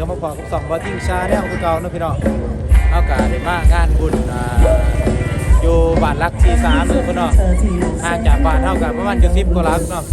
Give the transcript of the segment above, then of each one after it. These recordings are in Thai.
ก็มาพอกับสองบอทิวชาแนลคือเก่านะพี่น้องเอากาได้มากงานบุญอ่าอยู่บ้านรักทีสามเลยพี่น้องห่างจากบ้านเท่ากันประมาณจะสิบกว่าลักเนาะ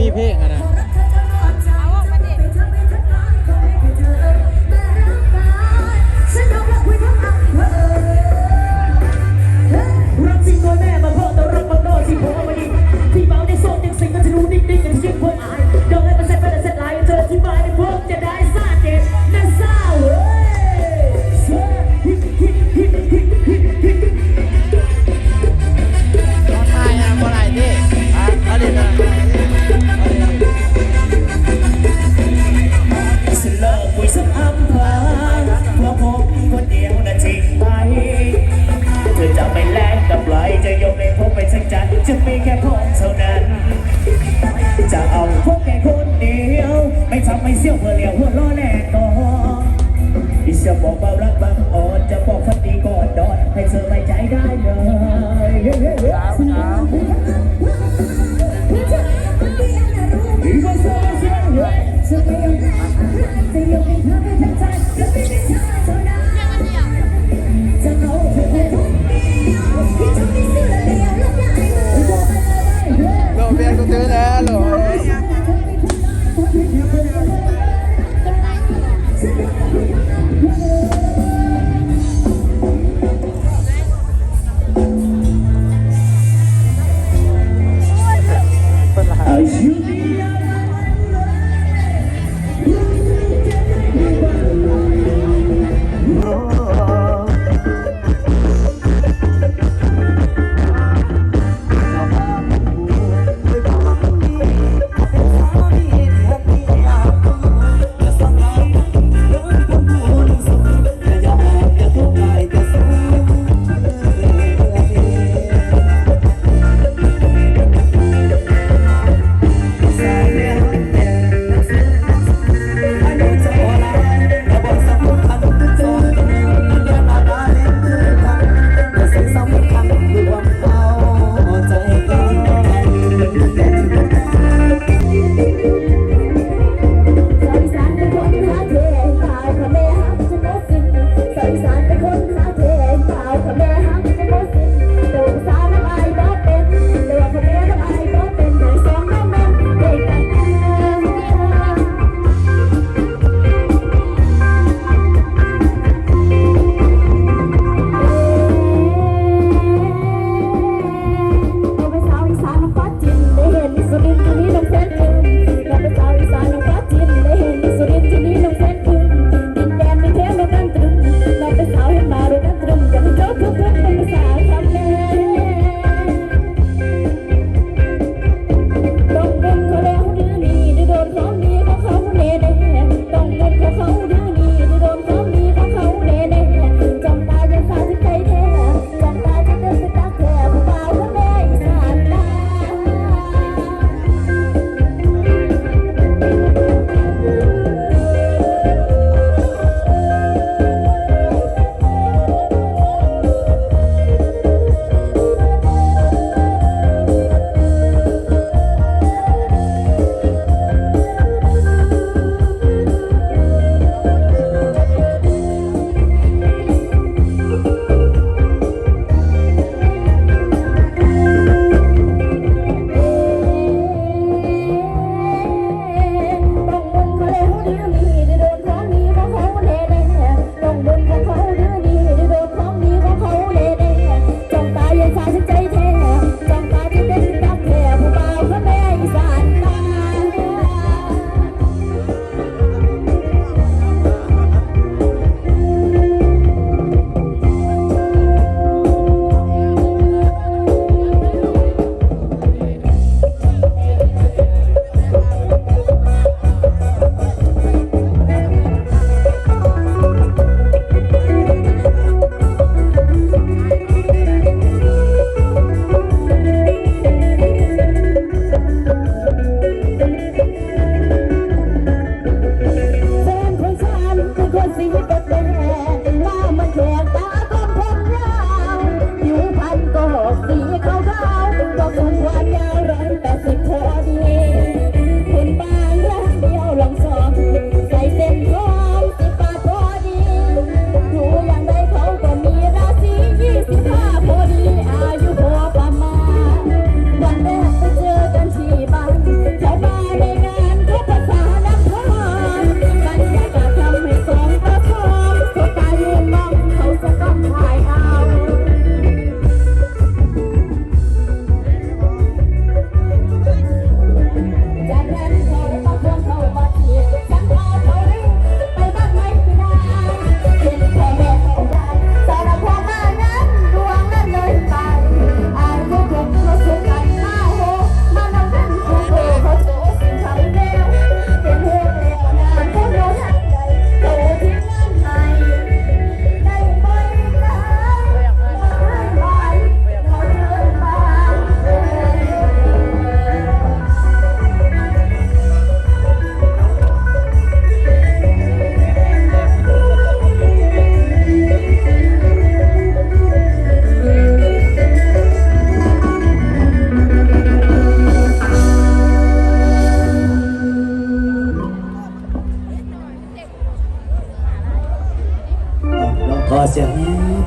มีเพลงอะนะ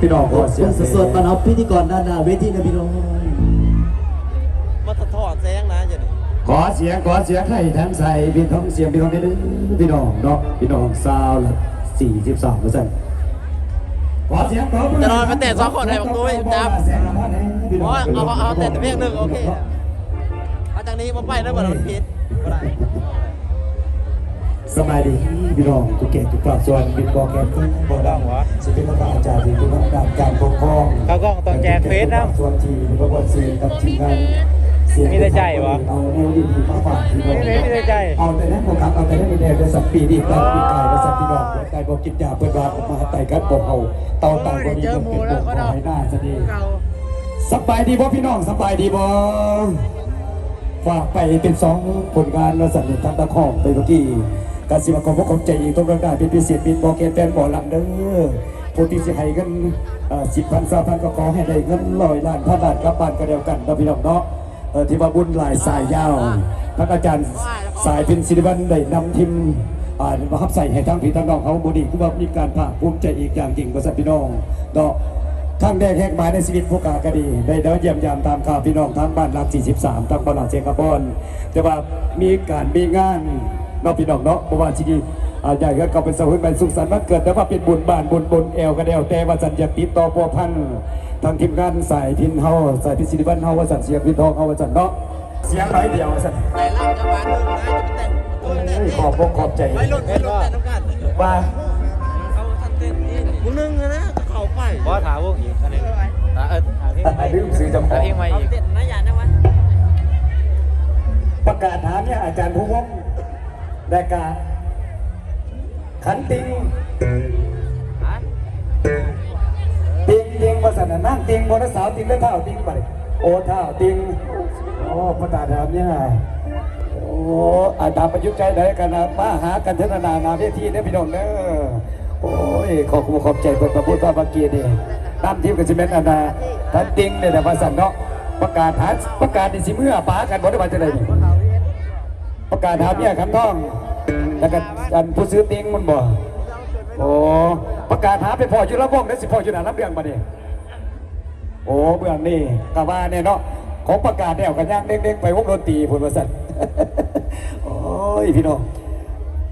พี่น้องขอเสียงสดๆตอนเอาพิธีกรด้านหน้าเวทีนะพี่น้องมาสะท้อนแสงนะจะนี่ขอเสียงขอเสียงให้ทั้งใส่พี่ท้องเสียงพี่น้องได้เลยพี่น้องเนาะพี่น้องซาวละสี่สิบสองเปอร์เซ็นต์ขอเสียงขอจะนอนมาแต่สองคนให้ผมดูให้จับเสียงละพันให้พี่น้อ๋อองเอาเอาแต่เพียงหนึ่งโอเคเอาจากนี้มาไปแล้วมันผิดก็ได้ สบายดีพี่น้องทุกเก่งทุกปราบส่วนบินบอกแกนที่บอกดังวะสิเป็นประอาจารย์ที่เป็นประการการปกครองเขากล้องต้องแจกเฟซนะส่วนทีมประวัติศาสตร์กับทีมงานเสียงมีแต่ใจวะเอาแนวดีๆมาฝากพี่น้องไม่ไม่ได้ใจเอาแต่นั้นโฟกัสเอาแต่นั้นเป็นแนวเดสัปปีดีตันปีกายและสัตว์พี่น้องไก่บอกกินยาเปิดวาออกมาไต่กันบอกเอาเตาต่างบริเวณเป็นบอกเอาให้หน้าจะดีสบายดีบ่พี่น้องสบายดีบ่ฝากไปเป็นสองผลงานและสัตว์ทางตะข้องไปเมื่อกี้ การสิมาขอบพระคุณใจอีกต้องการเป็นพิเศษเป็นบอกแกนแฟนบ่อลำเด้อผู้ที่สิให้กันสิบพันสามพันก็ขอให้ได้เงินร้อยล้านพันล้านกลับบ้านก็เดียวกันนะพี่น้องเนาะเอที่ว่าบุญหลายสายยาวพระอาจารย์สายเป็นศิริวัลได้นำทีมอ่านมาฮับใส่ให้ทั้งพี่ทั้งน้องเขาบุดีคือว่ามีการภาคภูมิใจอีกอย่างจริงบริษัทพี่น้องเนาะทั้งแดงแหกหมายในชีวิตพวกกากดี ได้เดินเยี่ยมยามตามข่าวพี่น้องทั้งบ้านหลัก 43 ทั้งบ้านหลักเชียงคาบอนแต่ว่ามีการมีงาน เนาะพี่น้องเนาะเพราะว่าที่นี่อาใหญ่ก็เขาเป็นสหุนเป็นสุขสันต์วันเกิดแต่ว่าเป็นบุญบ้านบุญบุญเอวกระเดวแต่ว่าสัญญาติดต่อพัวพันทางทีมงานสายพินเฮาสายพินศิริวัลเฮาว่าสันเสียงพินทองเฮาว่าสันเนาะเสียงน้อยเดียวว่าสันไปรับจังหวะหนึ่งนะจะไปแต่งตัวแต่งเอ้ยขอบอกขอบใจไปรถไปรถแต่น้ำกันว่าเอาทันเต้นนี่มึงนึงนะเข้าไปบอถามวงอีกอันหนึงอะเออหาเพลงใหม่ลืมซื้อจำขหาองเพลงใหม่เอาอีกเต้นนะยานนะวะประกาศถามเนี่ยอาจารย์ผู้ว งได้กาขันติงติงติงภาษาหนั่งติงบนสาวติงได้เท่าติงไปโอ้เท่าติงโอ้ประกาศถามเนี่ยโอ้อาจารย์ประยุทธ์ใจได้กันนะมาหากันเทศนานาเวทีเนี่ยพี่น้องเด้อโอ้ยขอบคุณขอบใจเปิดประพุทธพระบังเกียรตินี่ตามทีมกันสิเมนอันนาท่านติงเนี่ยแต่ภาษาเนาะประกาศหาประกาศในสิเมื่อป้ากันบ่ได้มาจะไหนนี่ ประกาศถาเนี่ยคำท่องแล้วก็อันผู้ซื้อติ้งมันบ่โอ้ประกาศหาไปพออยู่ระบงได้สิพออยู่หนารับเรื่องมาดิโอ้เบื้องนี่กะว่าเนี่ยเนาะของประกาศแล้วกันย่างเด้งๆไปวงดนตรีผุนวสันโอ้ยพี่น้อง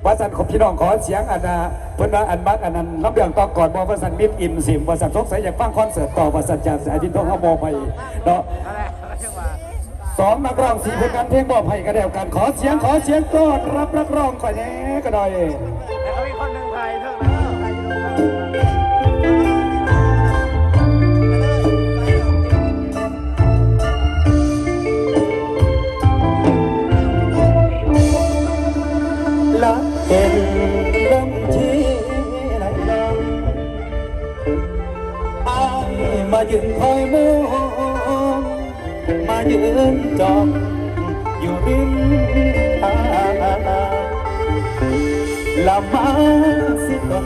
วสันของพี่น้องขอเสียงอันน่ะเพิ่นว่าอันบักอันนั้นรับเรื่องต่อก่อนบ่วสันมิตรอิ่มสิมวสันสงสัยอยากฟังคอนเสิร์ตต่อวสันจากสายที่ต้องเฮาบ่ไปเนาะ สองนักร้องสี่ผลงานเพลงบอกให้กระเดียวกันขอเสียงขอเสียงต้อนรับนักร้องก่อนแหน่ก็ได้แล้วก็มีคนหนึ่ง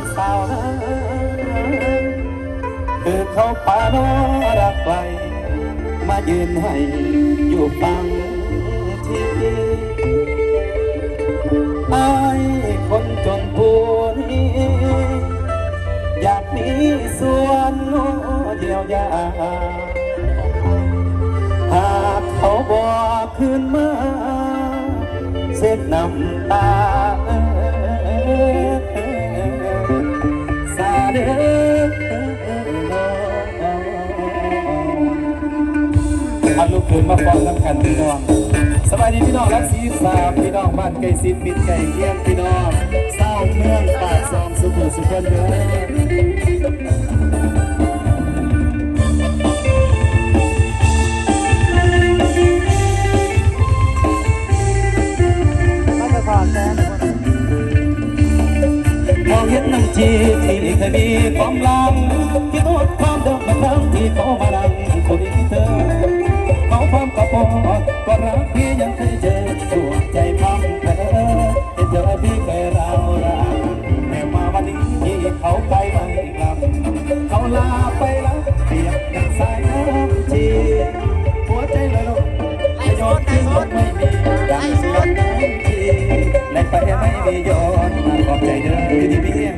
สิต้นสาวคือเขาป่าโนรักไกลมายืนให้อยู่ฟังที่ไอ้คนจนผู้นี้อยากมีส่วนเดียวยาหากเขาบอกคืนมาเส้นน้ำตา สาเด้อลุกขึ้นมาฟ้อนน้ำกันพี่น้องสวัสดีพี่น้องรักสีสามพี่น้องบ้านไก่สินมิตรไก่เลี้ยงพี่น้องเศร้าเมืองปากซองสุขสุขคนเด้อมาสะท้อนแสงมองเห็น น้ำจีที่เคยมีความลังคิดโทษความเดิมมาทั้งที่เขามาดังคนนี้เธอเขาความกระปอดก็รักพี่ยังเคยเจอช่วงใจพังเธอเห็นเจอพี่เคยรารักแต่มาวันนี้เขาไปไม่กลับเขาลาไปแล้วเปียกดังสายน้ำจี มที่รถไม่มีดังสายน้ำจีและไปไม่มีย้อนมาขอบใจเธอที่พี่เพียง